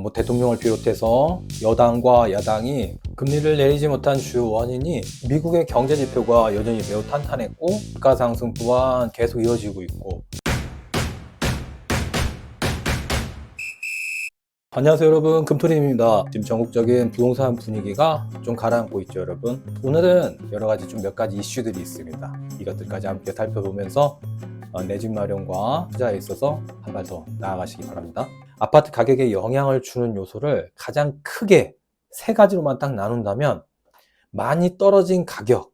뭐 대통령을 비롯해서 여당과 야당이 금리를 내리지 못한 주요 원인이 미국의 경제 지표가 여전히 매우 탄탄했고 물가 상승 또한 계속 이어지고 있고. 안녕하세요 여러분. 금토리입니다. 지금 전국적인 부동산 분위기가 좀 가라앉고 있죠 여러분. 오늘은 여러 가지 좀 몇 가지 이슈들이 있습니다. 이것들까지 함께 살펴보면서 어, 내집 마련과 투자에 있어서 한 발 더 나아가시기 바랍니다 아파트 가격에 영향을 주는 요소를 가장 크게 세 가지로만 딱 나눈다면 많이 떨어진 가격,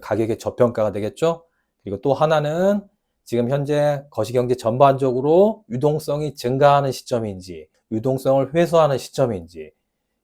가격의 저평가가 되겠죠. 그리고 또 하나는 지금 현재 거시경제 전반적으로 유동성이 증가하는 시점인지, 유동성을 회수하는 시점인지,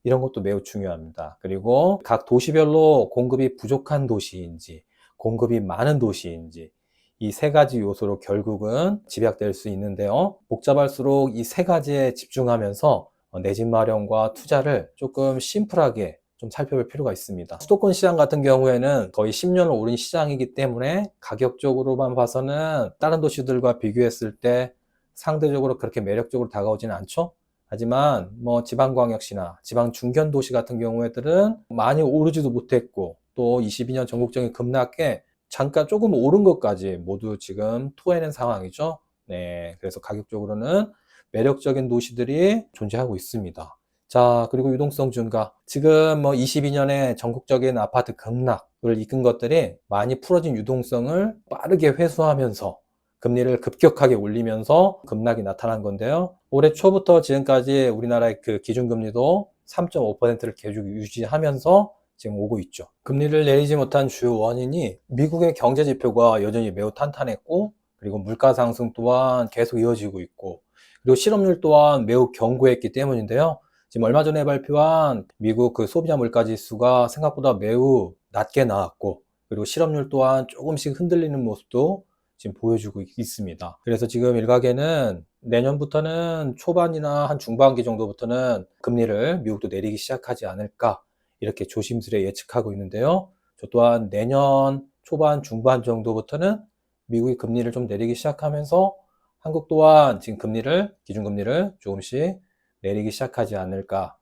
이런 것도 매우 중요합니다. 그리고 각 도시별로 공급이 부족한 도시인지, 공급이 많은 도시인지, 이 세 가지 요소로 결국은 집약될 수 있는데요. 복잡할수록 이 세 가지에 집중하면서 내 집 마련과 투자를 조금 심플하게 좀 살펴볼 필요가 있습니다. 수도권 시장 같은 경우에는 거의 10년을 오른 시장이기 때문에 가격적으로만 봐서는 다른 도시들과 비교했을 때 상대적으로 그렇게 매력적으로 다가오지는 않죠. 하지만 뭐 지방광역시나 지방 중견 도시 같은 경우에들은 많이 오르지도 못했고 또 22년 전국적인 급락에 잠깐 조금 오른 것까지 모두 지금 토해낸 상황이죠. 네, 그래서 가격적으로는 매력적인 도시들이 존재하고 있습니다. 자, 그리고 유동성 증가. 지금 뭐 22년에 전국적인 아파트 급락을 이끈 것들이 많이 풀어진 유동성을 빠르게 회수하면서 금리를 급격하게 올리면서 급락이 나타난 건데요. 올해 초부터 지금까지 우리나라의 그 기준금리도 3.5%를 계속 유지하면서 지금 오고 있죠. 금리를 내리지 못한 주요 원인이 미국의 경제 지표가 여전히 매우 탄탄했고 그리고 물가 상승 또한 계속 이어지고 있고 그리고 실업률 또한 매우 견고했기 때문인데요. 지금 얼마 전에 발표한 미국 그 소비자 물가 지수가 생각보다 매우 낮게 나왔고 그리고 실업률 또한 조금씩 흔들리는 모습도 지금 보여주고 있습니다. 그래서 지금 일각에는 내년부터는 초반이나 한 중반기 정도부터는 금리를 미국도 내리기 시작하지 않을까 이렇게 조심스레 예측하고 있는데요. 저 또한 내년 초반, 중반 정도부터는 미국이 금리를 좀 내리기 시작하면서 한국 또한 지금 금리를, 기준금리를 조금씩 내리기 시작하지 않을까,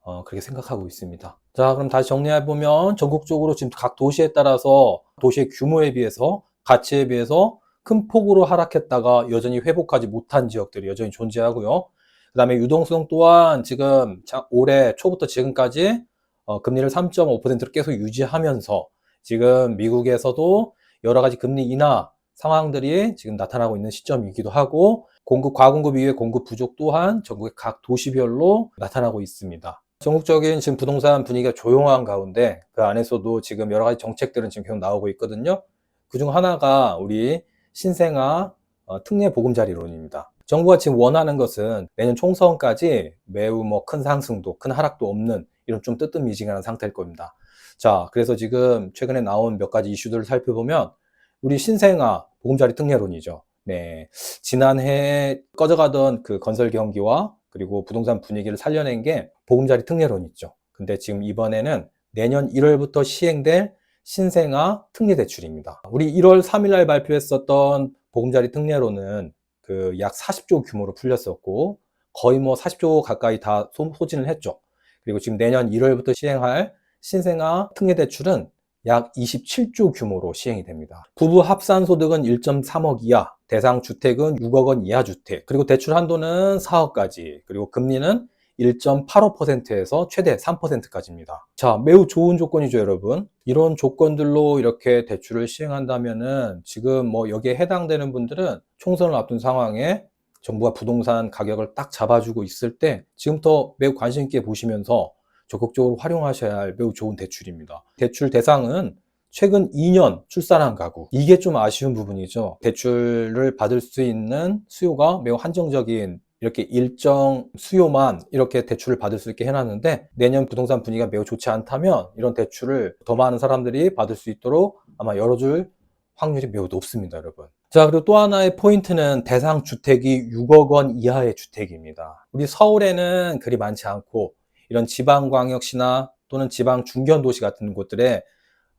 어, 그렇게 생각하고 있습니다. 자, 그럼 다시 정리해 보면 전국적으로 지금 각 도시에 따라서 도시의 규모에 비해서, 가치에 비해서 큰 폭으로 하락했다가 여전히 회복하지 못한 지역들이 여전히 존재하고요. 그 다음에 유동성 또한 지금 올해 초부터 지금까지 어, 금리를 3.5%로 계속 유지하면서 지금 미국에서도 여러 가지 금리 인하 상황들이 지금 나타나고 있는 시점이기도 하고 공급 과공급 이후에 공급 부족 또한 전국의 각 도시별로 나타나고 있습니다. 전국적인 지금 부동산 분위기가 조용한 가운데 그 안에서도 지금 여러 가지 정책들은 지금 계속 나오고 있거든요. 그중 하나가 우리 신생아 어, 특례 보금자리론입니다. 정부가 지금 원하는 것은 내년 총선까지 매우 뭐 큰 상승도 큰 하락도 없는 이런 좀 뜨뜻미지근한 상태일 겁니다. 자, 그래서 지금 최근에 나온 몇 가지 이슈들을 살펴보면 우리 신생아 보금자리 특례론이죠. 네. 지난해 꺼져가던 그 건설 경기와 그리고 부동산 분위기를 살려낸 게 보금자리 특례론 있죠. 근데 지금 이번에는 내년 1월부터 시행될 신생아 특례 대출입니다. 우리 1월 3일날 발표했었던 보금자리 특례론은 그 약 40조 규모로 풀렸었고 거의 뭐 40조 가까이 다 소진을 했죠. 그리고 지금 내년 1월부터 시행할 신생아 특례 대출은 약 27조 규모로 시행이 됩니다. 부부 합산 소득은 1.3억 이하, 대상 주택은 6억 원 이하 주택, 그리고 대출 한도는 4억까지, 그리고 금리는 1.85%에서 최대 3%까지입니다. 자, 매우 좋은 조건이죠, 여러분. 이런 조건들로 이렇게 대출을 시행한다면은 지금 뭐 여기에 해당되는 분들은 총선을 앞둔 상황에 정부가 부동산 가격을 딱 잡아주고 있을 때 지금부터 매우 관심 있게 보시면서 적극적으로 활용하셔야 할 매우 좋은 대출입니다. 대출 대상은 최근 2년 출산한 가구. 이게 좀 아쉬운 부분이죠. 대출을 받을 수 있는 수요가 매우 한정적인 이렇게 일정 수요만 이렇게 대출을 받을 수 있게 해놨는데 내년 부동산 분위기가 매우 좋지 않다면 이런 대출을 더 많은 사람들이 받을 수 있도록 아마 열어줄 확률이 매우 높습니다, 여러분. 자, 그리고 또 하나의 포인트는 대상 주택이 6억 원 이하의 주택입니다. 우리 서울에는 그리 많지 않고 이런 지방광역시나 또는 지방 중견도시 같은 곳들에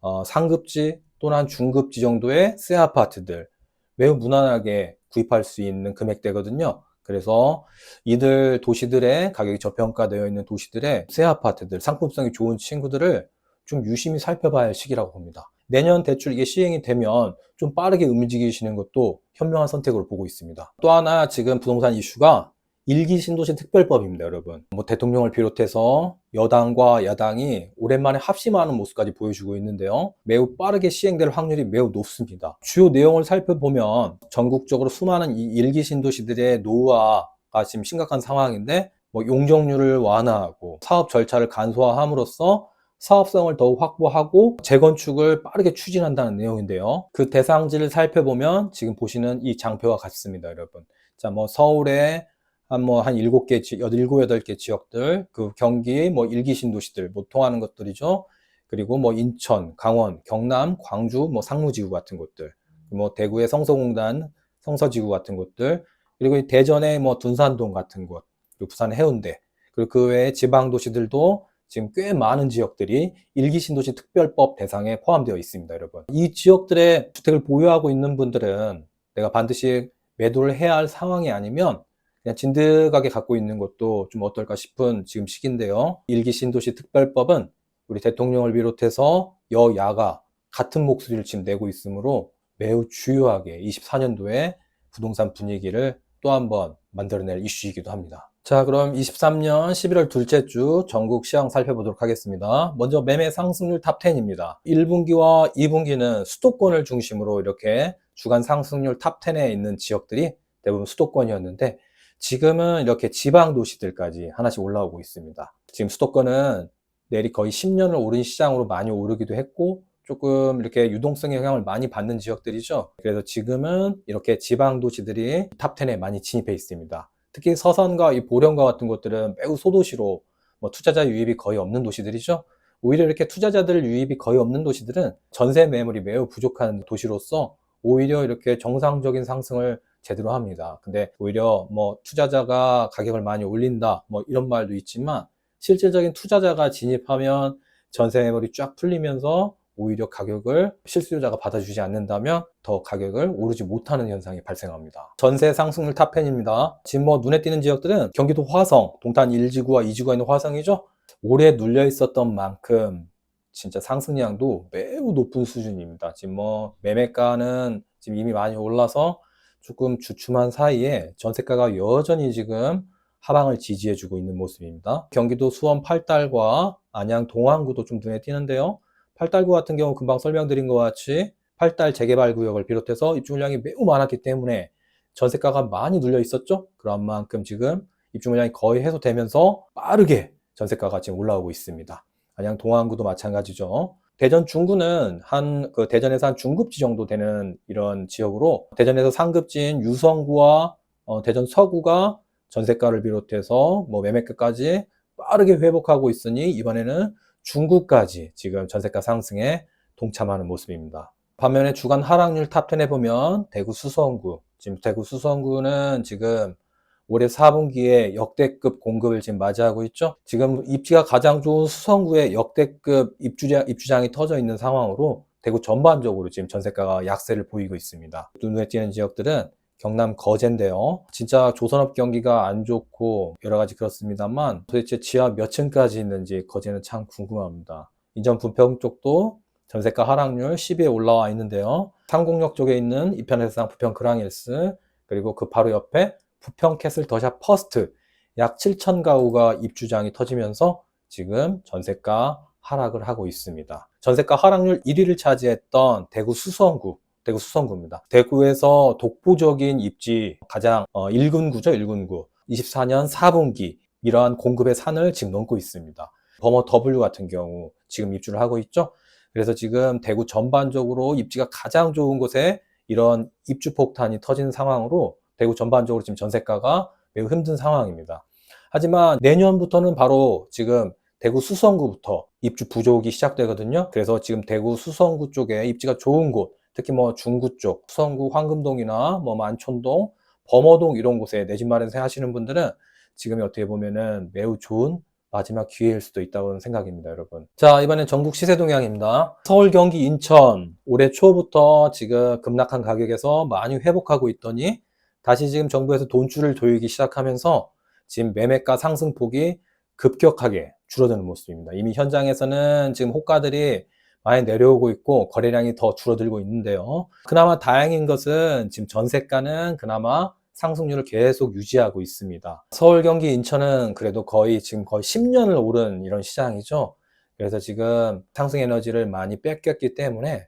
어, 상급지 또는 중급지 정도의 새 아파트들 매우 무난하게 구입할 수 있는 금액대거든요. 그래서 이들 도시들의 가격이 저평가되어 있는 도시들의 새 아파트들, 상품성이 좋은 친구들을 좀 유심히 살펴봐야 할 시기라고 봅니다. 내년 대출 이게 시행이 되면 좀 빠르게 움직이시는 것도 현명한 선택으로 보고 있습니다. 또 하나 지금 부동산 이슈가 일기 신도시 특별법입니다, 여러분. 뭐 대통령을 비롯해서 여당과 야당이 오랜만에 합심하는 모습까지 보여주고 있는데요. 매우 빠르게 시행될 확률이 매우 높습니다. 주요 내용을 살펴보면 전국적으로 수많은 이 일기 신도시들의 노후화가 지금 심각한 상황인데 뭐 용적률을 완화하고 사업 절차를 간소화함으로써 사업성을 더욱 확보하고 재건축을 빠르게 추진한다는 내용인데요. 그 대상지를 살펴보면 지금 보시는 이 장표와 같습니다, 여러분. 자, 뭐 서울에 한뭐한 일곱 개, 일곱, 여덟 개 지역들, 그 경기 뭐 일기 신도시들 뭐 통하는 것들이죠. 그리고 뭐 인천, 강원, 경남, 광주, 뭐 상무지구 같은 곳들, 뭐 대구의 성서공단, 성서지구 같은 곳들, 그리고 이 대전의 뭐 둔산동 같은 곳, 그리고 부산 해운대, 그리고 그 외에 지방 도시들도 지금 꽤 많은 지역들이 일기 신도시 특별법 대상에 포함되어 있습니다, 여러분. 이 지역들의 주택을 보유하고 있는 분들은 내가 반드시 매도를 해야 할 상황이 아니면 그냥 진득하게 갖고 있는 것도 좀 어떨까 싶은 지금 시기인데요. 일기 신도시 특별법은 우리 대통령을 비롯해서 여야가 같은 목소리를 지금 내고 있으므로 매우 주요하게 24년도에 부동산 분위기를 또 한 번 만들어낼 이슈이기도 합니다. 자, 그럼 23년 11월 둘째 주 전국 시황 살펴보도록 하겠습니다. 먼저 매매 상승률 탑 10입니다. 1분기와 2분기는 수도권을 중심으로 이렇게 주간 상승률 탑 10에 있는 지역들이 대부분 수도권이었는데 지금은 이렇게 지방 도시들까지 하나씩 올라오고 있습니다. 지금 수도권은 내리 거의 10년을 오른 시장으로 많이 오르기도 했고 조금 이렇게 유동성의 영향을 많이 받는 지역들이죠. 그래서 지금은 이렇게 지방 도시들이 탑 10에 많이 진입해 있습니다. 특히 서산과 이 보령과 같은 곳들은 매우 소도시로 뭐 투자자 유입이 거의 없는 도시들이죠. 오히려 이렇게 투자자들 유입이 거의 없는 도시들은 전세 매물이 매우 부족한 도시로서 오히려 이렇게 정상적인 상승을 제대로 합니다. 근데 오히려 뭐 투자자가 가격을 많이 올린다 뭐 이런 말도 있지만 실질적인 투자자가 진입하면 전세 매물이 쫙 풀리면서 오히려 가격을 실수요자가 받아주지 않는다면 더 가격을 오르지 못하는 현상이 발생합니다. 전세 상승률 탑10입니다. 지금 뭐 눈에 띄는 지역들은 경기도 화성, 동탄 1지구와 2지구가 있는 화성이죠. 올해 눌려 있었던 만큼 진짜 상승량도 매우 높은 수준입니다. 지금 뭐 매매가는 지금 이미 많이 올라서 조금 주춤한 사이에 전세가가 여전히 지금 하방을 지지해주고 있는 모습입니다. 경기도 수원 팔달과 안양 동안구도 좀 눈에 띄는데요. 팔달구 같은 경우 금방 설명드린 것 같이 팔달 재개발 구역을 비롯해서 입주 물량이 매우 많았기 때문에 전세가가 많이 눌려 있었죠. 그런 만큼 지금 입주 물량이 거의 해소되면서 빠르게 전세가가 지금 올라오고 있습니다. 안양 동안구도 마찬가지죠. 대전 중구는 한 그 대전에서 한 중급지 정도 되는 이런 지역으로 대전에서 상급지인 유성구와 어, 대전 서구가 전세가를 비롯해서 뭐 매매가까지 빠르게 회복하고 있으니 이번에는 중구까지 지금 전세가 상승에 동참하는 모습입니다. 반면에 주간 하락률 탑10에 보면 대구 수성구, 지금 대구 수성구는 지금 올해 4분기에 역대급 공급을 지금 맞이하고 있죠. 지금 입지가 가장 좋은 수성구에 역대급 입주장, 입주장이 터져 있는 상황으로 대구 전반적으로 지금 전세가가 약세를 보이고 있습니다. 눈에 띄는 지역들은 경남 거제인데요. 진짜 조선업 경기가 안 좋고 여러 가지 그렇습니다만 도대체 지하 몇 층까지 있는지 거제는 참 궁금합니다. 인천 부평 쪽도 전세가 하락률 10위에 올라와 있는데요. 상공역 쪽에 있는 이편해상 부평 그랑힐스 그리고 그 바로 옆에 부평 캐슬 더샵 퍼스트 약 7천 가구가 입주장이 터지면서 지금 전세가 하락을 하고 있습니다. 전세가 하락률 1위를 차지했던 대구 수성구 대구 수성구입니다. 대구에서 독보적인 입지 가장 어, 1군구죠, 1군구. 24년 4분기 이러한 공급의 산을 지금 넘고 있습니다. 버머 W 같은 경우 지금 입주를 하고 있죠. 그래서 지금 대구 전반적으로 입지가 가장 좋은 곳에 이런 입주 폭탄이 터진 상황으로 대구 전반적으로 지금 전세가가 매우 힘든 상황입니다. 하지만 내년부터는 바로 지금 대구 수성구부터 입주 부족이 시작되거든요. 그래서 지금 대구 수성구 쪽에 입지가 좋은 곳, 특히 뭐 중구 쪽, 수성구 황금동이나 뭐 만촌동, 범어동 이런 곳에 내 집 마련 하시는 분들은 지금이 어떻게 보면은 매우 좋은 마지막 기회일 수도 있다고 생각입니다, 여러분. 자, 이번엔 전국 시세 동향입니다. 서울, 경기, 인천 올해 초부터 지금 급락한 가격에서 많이 회복하고 있더니 다시 지금 정부에서 돈줄을 조이기 시작하면서 지금 매매가 상승폭이 급격하게 줄어드는 모습입니다. 이미 현장에서는 지금 호가들이 많이 내려오고 있고 거래량이 더 줄어들고 있는데요. 그나마 다행인 것은 지금 전세가는 그나마 상승률을 계속 유지하고 있습니다. 서울, 경기, 인천은 그래도 거의 지금 거의 10년을 오른 이런 시장이죠. 그래서 지금 상승 에너지를 많이 뺏겼기 때문에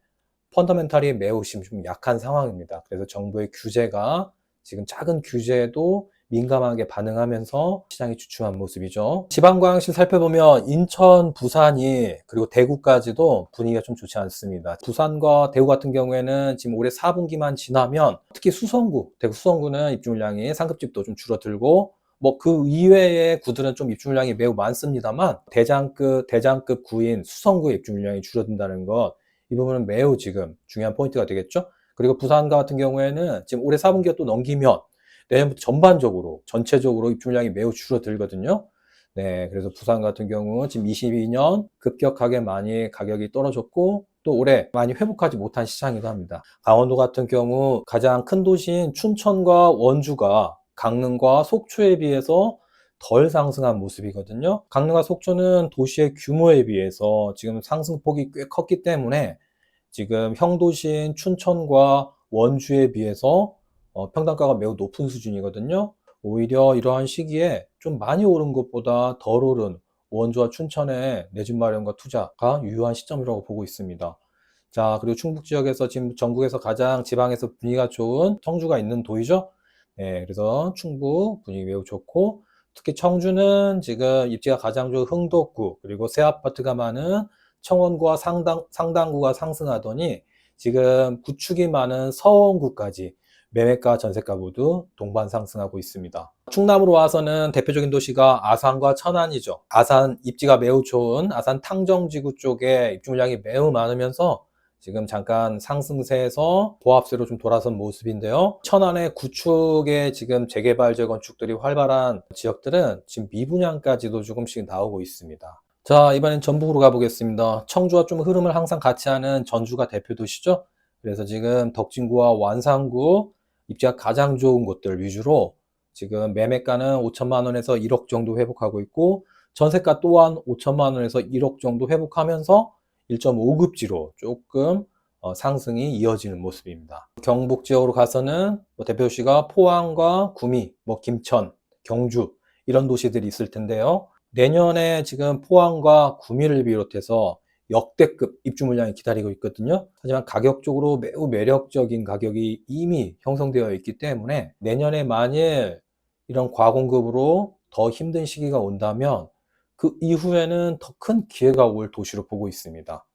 펀더멘탈이 매우 좀 약한 상황입니다. 그래서 정부의 규제가 지금 작은 규제에도 민감하게 반응하면서 시장이 주춤한 모습이죠. 지방광역시 살펴보면 인천, 부산이 그리고 대구까지도 분위기가 좀 좋지 않습니다. 부산과 대구 같은 경우에는 지금 올해 4분기만 지나면 특히 수성구, 대구 수성구는 입주 물량이 상급집도 좀 줄어들고 뭐그 이외의 구들은 좀 입주 물량이 매우 많습니다만 대장급 대장급 구인 수성구의 입주 물량이 줄어든다는 것 이 부분은 매우 지금 중요한 포인트가 되겠죠. 그리고 부산 과 같은 경우에는 지금 올해 4분기가 또 넘기면 내년부터 전반적으로 전체적으로 입주물량이 매우 줄어들거든요. 네, 그래서 부산 같은 경우 지금 22년 급격하게 많이 가격이 떨어졌고 또 올해 많이 회복하지 못한 시장이기도 합니다. 강원도 같은 경우 가장 큰 도시인 춘천과 원주가 강릉과 속초에 비해서 덜 상승한 모습이거든요. 강릉과 속초는 도시의 규모에 비해서 지금 상승폭이 꽤 컸기 때문에 지금 형도시인 춘천과 원주에 비해서 어, 평당가가 매우 높은 수준이거든요. 오히려 이러한 시기에 좀 많이 오른 것보다 덜 오른 원주와 춘천의 내 집 마련과 투자가 유효한 시점이라고 보고 있습니다. 자, 그리고 충북 지역에서 지금 전국에서 가장 지방에서 분위기가 좋은 청주가 있는 도이죠. 네, 그래서 충북 분위기 매우 좋고 특히 청주는 지금 입지가 가장 좋은 흥덕구 그리고 새 아파트가 많은 청원구와 상당, 상당구가 상승하더니 지금 구축이 많은 서원구까지 매매가, 전세가 모두 동반 상승하고 있습니다. 충남으로 와서는 대표적인 도시가 아산과 천안이죠. 아산 입지가 매우 좋은 아산 탕정지구 쪽에 입주 물량이 매우 많으면서 지금 잠깐 상승세에서 보합세로 좀 돌아선 모습인데요. 천안의 구축의 지금 재개발 재건축들이 활발한 지역들은 지금 미분양까지도 조금씩 나오고 있습니다. 자, 이번엔 전북으로 가보겠습니다. 청주와 좀 흐름을 항상 같이 하는 전주가 대표 도시죠. 그래서 지금 덕진구와 완산구 입지가 가장 좋은 곳들 위주로 지금 매매가는 5천만 원에서 1억 정도 회복하고 있고 전세가 또한 5천만 원에서 1억 정도 회복하면서 1.5급지로 조금 어, 상승이 이어지는 모습입니다. 경북 지역으로 가서는 뭐 대표 시가 포항과 구미, 뭐 김천, 경주 이런 도시들이 있을 텐데요. 내년에 지금 포항과 구미를 비롯해서 역대급 입주 물량이 기다리고 있거든요. 하지만 가격적으로 매우 매력적인 가격이 이미 형성되어 있기 때문에 내년에 만일 이런 과공급으로 더 힘든 시기가 온다면 그 이후에는 더 큰 기회가 올 도시로 보고 있습니다.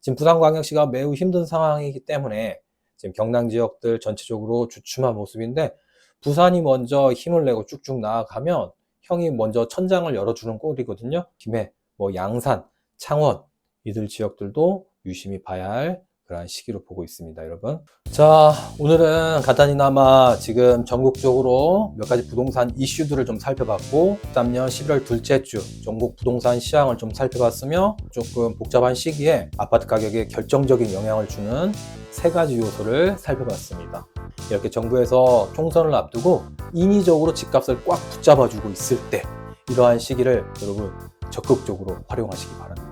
지금 부산광역시가 매우 힘든 상황이기 때문에 지금 경남 지역들 전체적으로 주춤한 모습인데 부산이 먼저 힘을 내고 쭉쭉 나아가면 형이 먼저 천장을 열어주는 꼴이거든요. 김해, 뭐 양산, 창원 이들 지역들도 유심히 봐야 할 그러한 시기로 보고 있습니다, 여러분. 자, 오늘은 간단히나마 지금 전국적으로 몇 가지 부동산 이슈들을 좀 살펴봤고, 13년 11월 둘째 주 전국 부동산 시장을 좀 살펴봤으며, 조금 복잡한 시기에 아파트 가격에 결정적인 영향을 주는 세 가지 요소를 살펴봤습니다. 이렇게 정부에서 총선을 앞두고 인위적으로 집값을 꽉 붙잡아주고 있을 때, 이러한 시기를 여러분 적극적으로 활용하시기 바랍니다.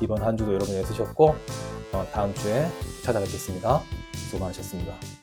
이번 한 주도 여러분 애쓰셨고, 어, 다음 주에 찾아뵙겠습니다. 수고 많으셨습니다.